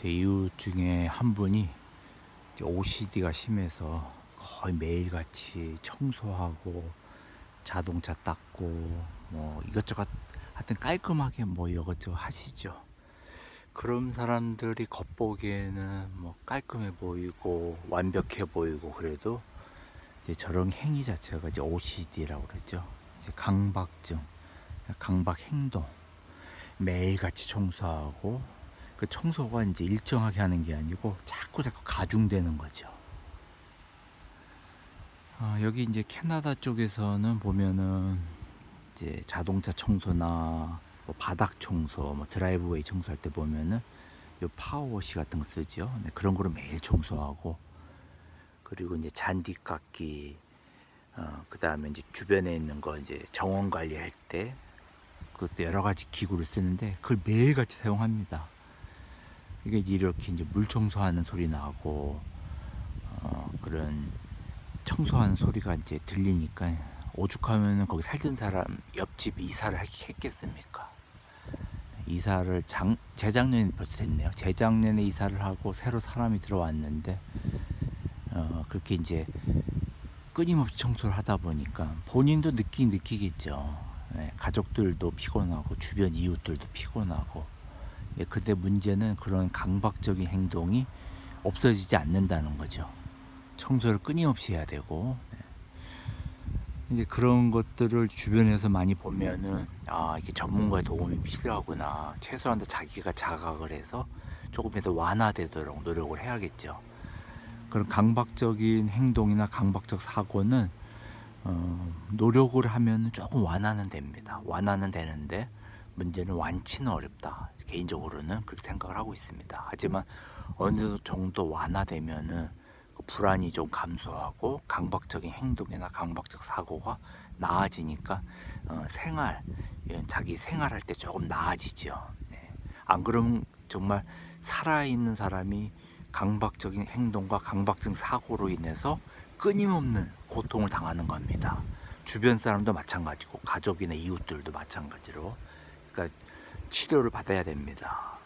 제 이웃 중에 한 분이 OCD가 심해서 거의 매일같이 청소하고 자동차 닦고 뭐 이것저것 하여튼 깔끔하게 뭐 이것저것 하시죠. 그런 사람들이 겉보기에는 뭐 깔끔해 보이고 완벽해 보이고 그래도 이제 저런 행위 자체가 이제 OCD라고 그러죠. 이제 강박증, 강박 행동. 매일같이 청소하고 그 청소가 이제 일정하게 하는 게 아니고 자꾸 자꾸 가중되는 거죠. 아, 여기 이제 캐나다 쪽에서는 보면은 이제 자동차 청소나 뭐 바닥 청소, 뭐 드라이브웨이 청소할 때 보면은 요 파워워시 같은 거 쓰죠. 네, 그런 거를 매일 청소하고 그리고 이제 잔디 깎기, 어, 그 다음에 이제 주변에 있는 거 이제 정원 관리할 때 그것도 여러 가지 기구를 쓰는데 그걸 매일같이 사용합니다. 이게 이렇게 이제 물 청소하는 소리 나고 어, 그런 청소하는 소리가 이제 들리니까 오죽하면은 거기 살던 사람 옆집 이사를 하- 했겠습니까? 이사를 장, 재작년에 벌써 됐네요. 재작년에 이사를 하고 새로 사람이 들어왔는데 어, 그렇게 이제 끊임없이 청소를 하다 보니까 본인도 느끼 느끼겠죠. 예, 가족들도 피곤하고 주변 이웃들도 피곤하고 예, 근데 문제는 그런 강박적인 행동이 없어지지 않는다는 거죠. 청소를 끊임없이 해야 되고 예. 이제 그런 것들을 주변에서 많이 보면은 아 이게 전문가의 도움이 필요하구나 최소한 자기가 자각을 해서 조금이라도 완화되도록 노력을 해야겠죠. 그런 강박적인 행동이나 강박적 사고는 어, 노력을 하면 조금 완화는 됩니다. 완화는 되는데 문제는 완치는 어렵다. 개인적으로는 그렇게 생각을 하고 있습니다. 하지만 어느 정도 완화되면은 그 불안이 좀 감소하고 강박적인 행동이나 강박적 사고가 나아지니까 어, 생활, 예, 자기 생활할 때 조금 나아지죠. 네. 안 그러면 정말 살아 있는 사람이 강박적인 행동과 강박적 사고로 인해서 끊임없는 고통을 당하는 겁니다. 주변 사람도 마찬가지고 가족이나 이웃들도 마찬가지로 그러니까 치료를 받아야 됩니다.